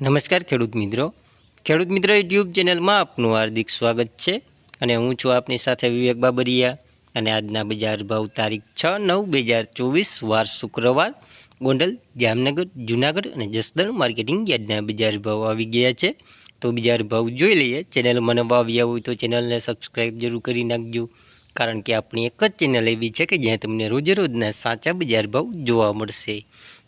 નમસ્કાર ખેડૂત મિત્રો. ખેડૂત મિત્રો, યુટ્યુબ ચેનલમાં આપનું હાર્દિક સ્વાગત છે અને હું છું આપની સાથે વિવેક બાબરિયા અને આજના બજાર ભાવ તારીખ છ નવ બે હજાર ચોવીસ, વાર શુક્રવાર, ગોંડલ, જામનગર, જુનાગઢ અને જસદણ માર્કેટિંગ યાર્ડના બજાર ભાવ આવી ગયા છે. તો બજાર ભાવ જોઈ લઈએ. ચેનલ મને વાવ્યા હોય તો ચેનલને સબસ્ક્રાઈબ જરૂર કરી નાખજો. કારણ કે આપણી એક જ ચેનલ એવી છે કે જ્યાં તમને રોજે રોજના સાચા બજાર ભાવ જોવા મળશે.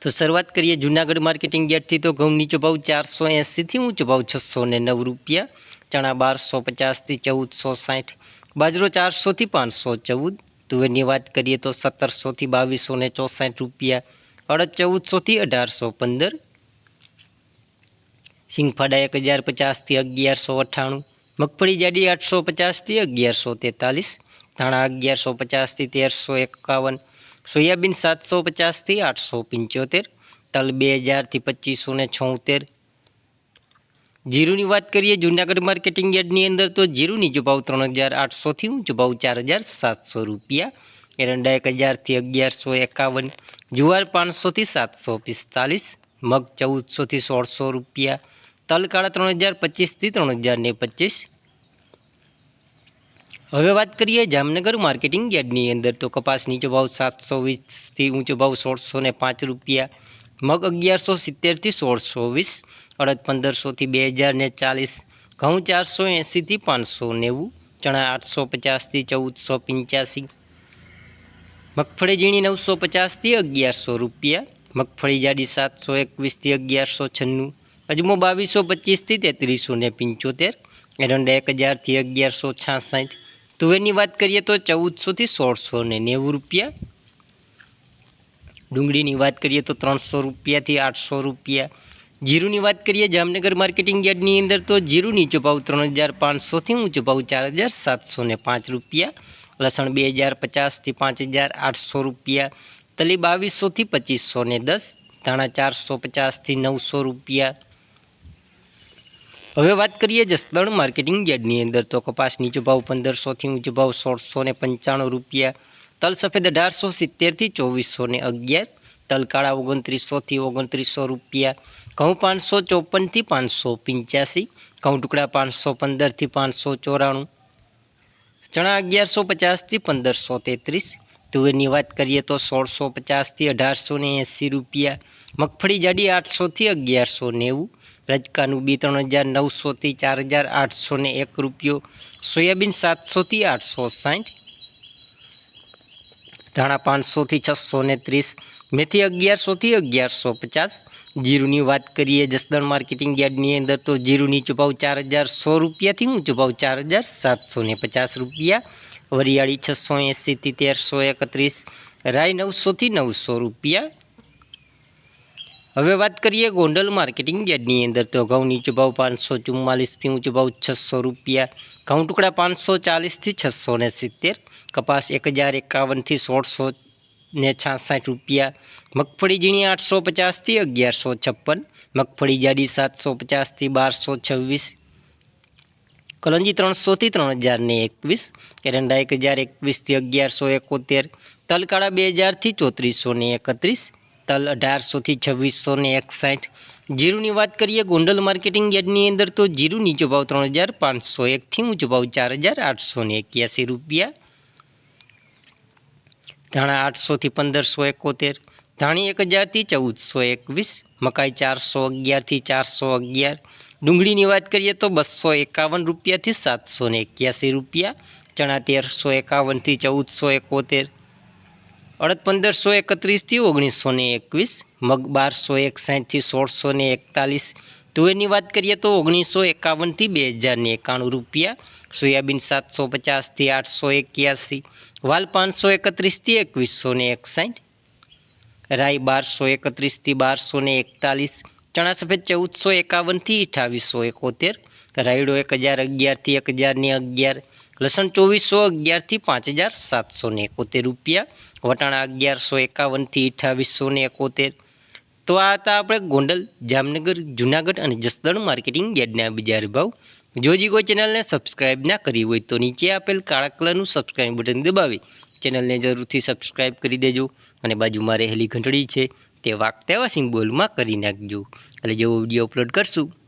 તો શરૂઆત કરીએ જુનાગઢ માર્કેટિંગ યાર્ડથી. તો ઘઉં નીચો ભાવ ચારસો એંસીથી ઊંચો ભાવ છસો ને નવ રૂપિયા. ચણા બારસો પચાસથી ચૌદસો સાઠ. બાજરો ચારસોથી પાંચસો ચૌદ. તુવેરની વાત કરીએ તો સત્તરસોથી બાવીસો ને ચોસાઠ રૂપિયા. અડદ ચૌદસોથી અઢારસો પંદર. સિંગફાડા એક હજાર પચાસથી અગિયારસો અઠ્ઠાણું. મગફળી જાડી આઠસો પચાસથી અગિયારસો તેતાલીસ. ધાણા અગિયારસો પચાસથી તેરસો એકાવન. સોયાબીન સાતસો પચાસથી આઠસો પંચોતેર તલ બે હજારથી પચીસો ને છોતેર. જીરુની વાત કરીએ, જૂનાગઢ માર્કેટિંગ યાર્ડની અંદર તો જીરુની ભાવ ત્રણ હજાર આઠસોથી ઊંચો ચાર હજાર સાતસો રૂપિયા. એરંડા એક હજારથી અગિયારસો એકાવન. જુવાર પાંચસોથી સાતસો પિસ્તાલીસ. મગ ચૌદસોથી સોળસો રૂપિયા. તલ કાળા ત્રણ હજાર પચીસથી ત્રણ હજાર ને પચીસ. હવે વાત કરીએ જામનગર માર્કેટિંગ યાર્ડની અંદર તો કપાસ નીચો ભાવ સાતસો વીસથી ઊંચો ભાવ સોળસો ને પાંચ રૂપિયા, મગ અગિયારસો સિત્તેરથી સોળસો વીસ, અડદ પંદરસોથી બે હજાર ને ચાલીસ, ઘઉં ચારસો એંસીથી પાંચસો નેવું, ચણા આઠસો પચાસથી ચૌદસો પંચ્યાસી, મગફળી ઝીણી નવસો પચાસથી અગિયારસો રૂપિયા, મગફળી જાડી સાતસો એકવીસથી અગિયારસો છન્નું, અજમો બાવીસો પચીસથી તેત્રીસો ને પંચોતેર, એરંડા એક હજારથી અગિયારસો છાસઠ તુવેરની વાત કરીએ તો ચૌદસોથી સોળસો ને નેવું રૂપિયા. ડુંગળીની વાત કરીએ તો ત્રણસો રૂપિયાથી આઠસો રૂપિયા. જીરુની વાત કરીએ જામનગર માર્કેટિંગ યાર્ડની અંદર તો જીરું નીચો ભાવ ત્રણ હજાર પાંચસોથી ઊંચો ભાવ ચાર હજાર સાતસો ને પાંચ રૂપિયા. લસણ બે હજાર પચાસથી પાંચ હજાર આઠસો રૂપિયા. તલી બાવીસોથી પચીસો ને દસ. ધાણા ચારસો પચાસથી નવસો રૂપિયા. હવે વાત કરીએ જસદણ માર્કેટિંગ યાર્ડની અંદર, તો કપાસ નીચો ભાવ પંદરસોથી ઊંચો ભાવ સોળસો ને પંચાણું રૂપિયા, તલ સફેદ અઢારસો સિત્તેરથી ચોવીસો ને અગિયાર, તલ કાળા ઓગણત્રીસોથી ઓગણત્રીસો રૂપિયા, ઘઉં પાંચસો ચોપનથી પાંચસો પંચ્યાસી, ઘઉં ટુકડા પાંચસો પંદરથી પાંચસો ચોરાણું, ચણા અગિયારસો પચાસથી પંદરસો તેત્રીસ, તુવેરની વાત કરીએ તો સોળસો પચાસથી અઢારસો ને એંસી રૂપિયા, મગફળી જાડી આઠસોથી અગિયારસો નેવું રજકાનું બી ત્રણ હજાર નવસોથી ચાર હજાર આઠસો ને એક રૂપિયો, સોયાબીન સાતસોથી આઠસો સાઠ ધાણા પાંચસોથી છસો ને ત્રીસ, મેથી અગિયારસોથી અગિયારસો પચાસ. જીરુની વાત કરીએ જસદણ માર્કેટિંગ યાર્ડની અંદર તો જીરું નીચો ચાર હજાર સો રૂપિયાથી હું ભાવ ચાર હજાર સાતસો ને પચાસ રૂપિયા. વરિયાળી છસો એંસીથી તેરસો એકત્રીસ રાય નવસોથી નવસો રૂપિયા. હવે વાત કરીએ ગોંડલ માર્કેટિંગ યાર્ડની અંદર, તો ઘઉં નીચો ભાવ પાંચસો ચુમ્માલીસથી ઊંચો ભાવ છસો રૂપિયા, ઘઉં ટુકડા પાંચસો ચાલીસથી છસો ને સિત્તેર, કપાસ એક હજાર એકાવનથી સોળસો ને છાસઠ રૂપિયા, મગફળી ઝીણી આઠસો પચાસથી અગિયારસો છપ્પન, મગફળી જાડી સાતસો પચાસથી બારસો છવ્વીસ, કલંજી ત્રણસોથી ત્રણ હજાર ને એકવીસ, એરંડા એક હજાર એકવીસથી અગિયારસો એકોતેર, તલકાળા બે હજારથી ચોત્રીસો ને એકત્રીસ તલ અઢારસોથી છવ્વીસો ને એકસાઠ. જીરુની વાત કરીએ, ગોંડલ માર્કેટિંગ યાર્ડની અંદર તો જીરું નીચો ભાવ ત્રણ હજાર પાંચસો એકથી ઊંચો ભાવ ચાર હજાર આઠસો ને એક્યાસી રૂપિયા. ધાણા આઠસોથી પંદરસો એકોતેર, ધાણી એક હજારથી ચૌદસો એકવીસ, મકાઈ ચારસો અગિયારથી ચારસો અગિયાર. ડુંગળીની વાત કરીએ તો બસો એકાવન રૂપિયાથી સાતસો ને એક્યાસી રૂપિયા, ચણા તેરસો એકાવનથી ચૌદસો એકોતેર અડદ પંદરસો એકત્રીસથી ઓગણીસો ને એકવીસ, મગ બારસો એકસાઠથી સોળસો ને એકતાલીસ તુવેરની વાત કરીએ તો ઓગણીસો એકાવનથી બે હજારને એકાણું રૂપિયા, સોયાબીન સાતસો પચાસથી આઠસો એક્યાસી, વાલ પાંચસો એકત્રીસથી એકવીસો ને એકસાઠ, રાઈ બારસો એકત્રીસથી બારસો ને એકતાલીસ, ચણા સફેદ ચૌદસો એકાવનથી અઠાવીસો એકોતેર, રાયડો એક હજાર અગિયારથી એક હજારને અગિયાર લસણ ચોવીસો અગિયારથી પાંચ હજાર સાતસો ને એકોતેર રૂપિયા. વટાણા અગિયારસો એકાવનથી અઠ્ઠાવીસો ને એકોતેર. તો આ હતા આપણે ગોંડલ, જામનગર, જુનાગઢ અને જસદણ માર્કેટિંગ યાર્ડના બજાર ભાવ. જો હજી કોઈ ચેનલને સબસ્ક્રાઇબ ના કરી હોય તો નીચે આપેલ કાળા કલરનું સબસ્ક્રાઇબ બટન દબાવી ચેનલને જરૂરથી સબસ્ક્રાઇબ કરી દેજો અને બાજુમાં રહેલી ઘંટડી છે તે વાગતેવા સિમ્બોલમાં કરી નાખજો. એટલે જેવો વીડિયો અપલોડ કરશું